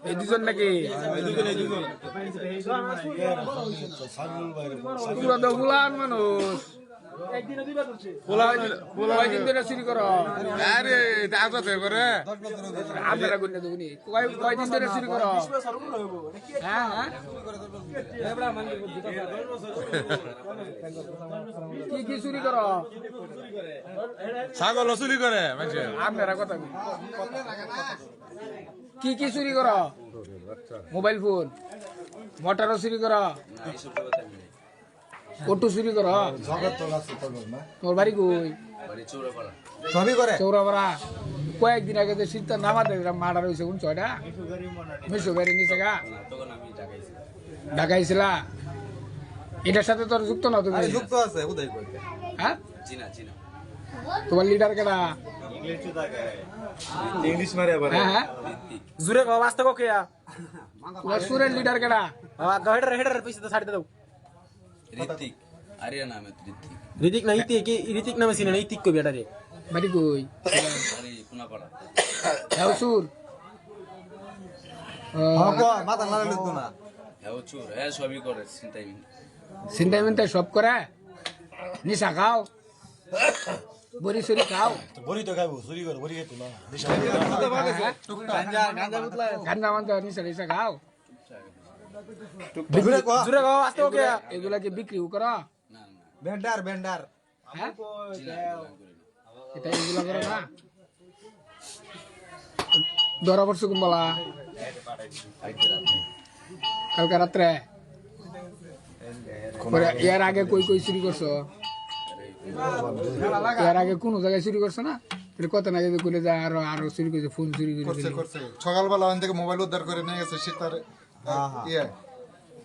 এই দুজন নাকি? পুরো তো গুলান মানুষ। আপনারা গুণ দেবনি কয়দিন ধরে চুরি করো? হ্যাঁ হ্যাঁ। কি কি চুরি করো? ছাগল চুরি করে আপনারা কথা। কি কি চুরি করো? মোবাইল ফোন মোটরও চুরি করো। অটো চুরি করো। তোর বাড়ি কই? সবই করে চৌরাপাড়া। কয়েকদিন আগে তো শীত নামাতে মার্ডার হয়েছে কোন ছয়টা মিশো বেড়ে নিচে গা। ঢাকাইছিলা এটার সাথে তোর যুক্ত না তুমি? যুক্ত আছে উদয় কই হ্যাঁ তোমার লিডার কেডা? ইংলিশ মারে আবার হ্যাঁ হ্যাঁ। জুরে গাও বাস্তে কো কেয়া? তোমার লিডার কেডা? হেডার হেডার পিছে সাইড দাও। ঋতিক আরিয়া নাম ঋতিক ঋতিক না ইতি কি ঋতিক নামে চিনে না ইতিক কবি এটা রে বাড়ি কই? আরে কোনাপাড়া হ্যাঁ সুর মাথা লাগালে তো না। হ্যাঁ ও হ্যাঁ সবই করে সব করে। নিশা খাও। বড়ি সরি খাও বড়ি তো খাইবো চুরি করে বড়ি খাইতো না গান্দা মানতে নিশা নিশা খাও এগুলা কি বিক্রিও করো না না ভেন্ডার ভেন্ডার এটা এগুলা করো না ধরা পড়ছো কুম্বলা কালকে রাতে কালকে রাত্রে এর আগে কই কই চুরি করছ এর আগে কোন জায়গায় চুরি করছ না? কত না যদি কইলে যায় আরও আরও চুরি করছে ফোন চুরি করে করছে সকালবেলা ওখান থেকে মোবাইল উদ্ধার করে নিয়ে গেছে সে তার ইয়ে।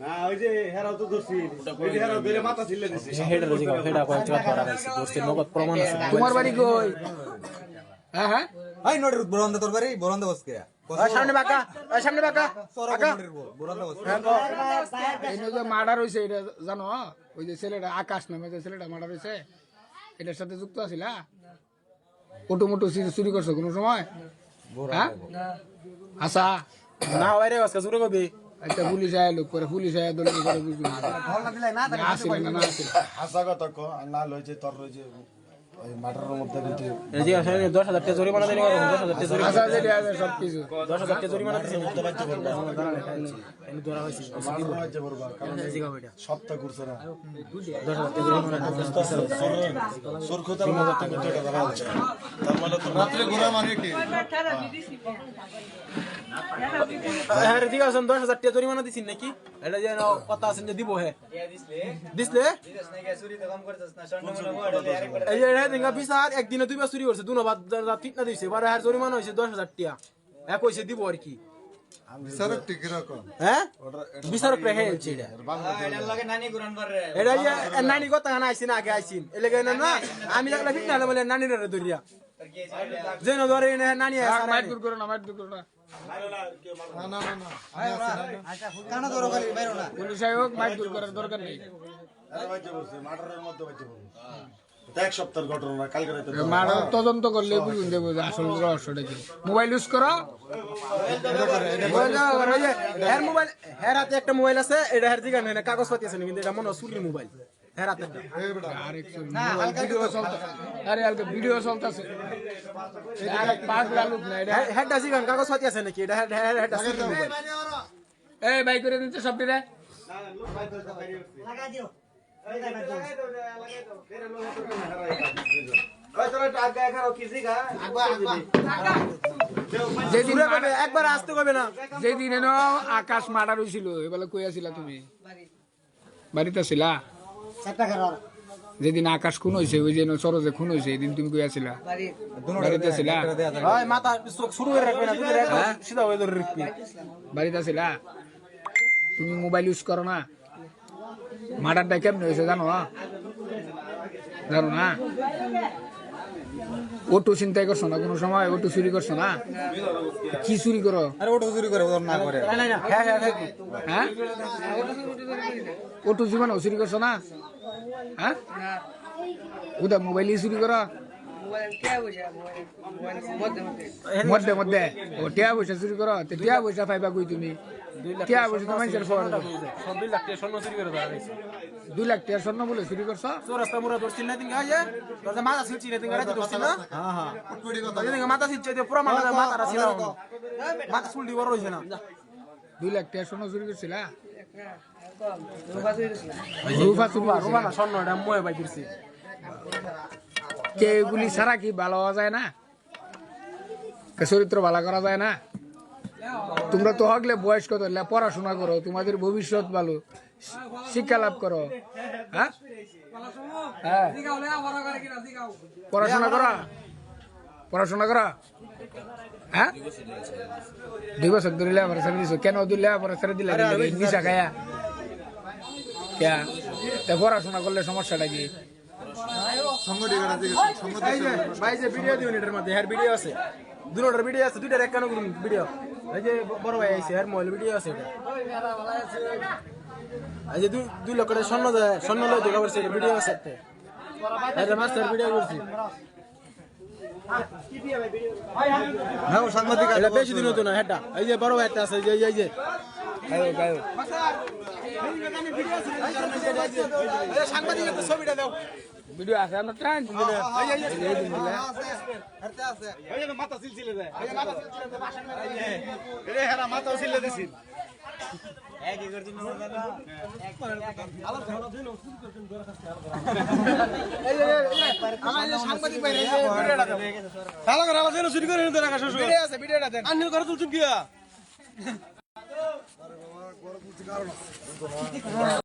না ওই যে হেরাও তো ধরছি। ওই যে হেরাও ধরে মাথা ছিলে দিছি। হেডার জিগাও হেডা কয় চাত ধরা গেছে দোস্তে নগদ প্রমাণ আছে। তোমার বাড়ি কই? হ্যাঁ হ্যাঁ। বরন্দে তোর বাড়ি? বরন্দে বসকে। সামনে বাঁকা ওই সামনে বাঁকা। বরন্দে বসকে। এই নিয়ে যে মার্ডার হয়েছে এটা জানো? ওই যে ছেলেটা আকাশ নামে যে ছেলেটা মার্ডার হয়েছে এটার সাথে যুক্ত আছিলা? ওটো মোটো চুরি- চুরি করছ কোনো সময়? হ্যাঁ? আচ্ছা। না ওই রে আজকে চুরি কবি একটা পুলিশ আয় লোক করে পুলিশ আয় দল করে বুঝবি না। না না আসিল হাসা কথা ক না লইছে তোর রইছে ওই মাটারের মধ্যে কিন্তু এই যে আসলে 10000 টাকা জরিমানা দেনি 10000 টাকা জরিমানা যেটা আছে সব কিছু। 10000 টাকা জরিমানা দিছে এনে ধরা হইছে রাজ্য বলবা কারণ জিগাও এটা সপ্তাহ করছে না। 10000 টাকা জরিমানা সোর খোতার মধ্যে থেকে ধরা হচ্ছে তার মানে তো রাত্রে ঘোরা মানে কি? হ্যাঁ ঠিক আছে 10000 টাকা জরিমানা দিছিন নাকি? এটা কথা যে দিব হে দিছলে এই যে রে দিঙ্গা বিচার একদিনে দুইবার চুরি করছে দুনো বাদ ঠিক না দিছে এবারে আর জরিমানা হইছে 10000 টাকা এক কইছে দিব আর কি। হ্যাঁ? আমি লাগলে ঠিক না বলে নানি রে দরিয়া যেন ধরে নানি মাইট দূর করো না মাইট দূর করো না। না না না না আমি আছি না। কানা ধরো খালি বাইরো না। পুলিশ হোক মাইট দূর করার দরকার নেই। রাজ্য মধ্যে এক সপ্তাহের ঘটনা কালকে রাতে মারা তদন্ত করলে বুঝুন দেবো আসল রহস্যটা কি। মোবাইল ইউজ করো। মোবাইল হাতে একটা মোবাইল আছে এটা না কাগজপাতি আছে না, কিন্তু এটা মনে হয় চুরির মোবাইল। হের হাতে ভিডিও চলতে আরে হালকা ভিডিও চলতেছে। আরে পাঁচ লালুক না এটা হের- হেরটা জিগান কাগজপাতি আছে নাকি? এটা হের হের হেরটা এই বাই করে দিতে সব দূরে মার্ডার- একবার আসতে কবে না? যেদিন এনো আকাশ মার্ডার হয়েছিল এবেলা কই আছিলা তুমি? বাড়িতে আছিলা যেদিন আকাশ খুন হয়েছে ওই যে সরজে খুন হয়েছে এদিন তুমি কই আছিলা বাড়িতে আছিলা হয় মাথা শুরু করে রাখবে না দুধের একদম? সিধা ধরে বাড়িতে আছিলা তুমি মোবাইল ইউজ করো না? মার্ডারটা কেমনি হয়েছে জানো? জানো না? অটো চিন্তাই করছ না কোনো সময়? অটো চুরি করছ না? কি চুরি করো? আরে ওটা চুরি করে না করে। হ্যাঁ হ্যাঁ হ্যাঁ। হ্যাঁ? চুরি করছ না? হ্যাঁ? ওটা মোবাইল চুরি করো? মধ্যে মধ্যে। ও টিয়া পয়সা চুরি করো তো টিয়া পয়সা পাইবা কই তুমি? টিয়া পয়সা তো মানুষের ফোন। দুই লাখ টাকা স্বর্ণ চুরি করে দুই লাখ টাকা স্বর্ণ বলে চুরি করছ? চৌরাস্তা মুরা ধরছিল না তিনকে আইয়ে তোর মাথা ছিলছি না তিনকে রাতে ধরছিল হ্যাঁ হ্যাঁ। তিনকে মাথা ছিলছে যে পুরো মাথা মাথাটা ছিল মাথা চুলটি বড় হয়েছে না দুই লাখ টাকা স্বর্ণ চুরি করছিলা? রূপা চুরি করছিলা? না স্বর্ণ এটা ময়ে বাই করছি কে এগুলি ছাড়া কি ভালো হওয়া যায় না? চরিত্র ভালো করা যায় না? তোমরা তো হকলে বয়স কত পড়াশোনা করো তোমাদের ভবিষ্যৎ ভালো শিক্ষা লাভ করো। হ্যাঁ? হ্যাঁ। পড়াশোনা করা? পড়াশোনা করা? হ্যাঁ? দুই বছর ধরে লেবার ছেড়ে দিছো। কেন দুই লেবার ছেড়ে দিলে? নিশা খায়া। কে? পড়াশোনা করলে সমস্যাটা কি? সংগঠিত সংগঠিত এই যে ভাই যে ভিডিও দিবেন এটার মধ্যে হ্যার ভিডিও আছে। দুটোর ভিডিও আছে দুইটার এক কানো করুন ভিডিও এই যে বড় ভাই আইছে হ্যার মোবাইল ভিডিও আছে এটা। এই যে দুই দুই লক্ষ টাকা স্বর্ণ দেয় স্বর্ণ লয় দেখা করছে ভিডিও আছে একটা। এটা মাস্টার ভিডিও করছি। হ্যাঁ সাংবাদিক বেশি দিন হতো না হেটা এই যে বড় ভাই একটা আছে এই যে গায়ো গায়ো সাংবাদিক একটা ছবিটা দাও ভিডিও আছে আমরা ট্রান আমার এই যে সাংবাদিক ভাই এই যে ごめんなさい。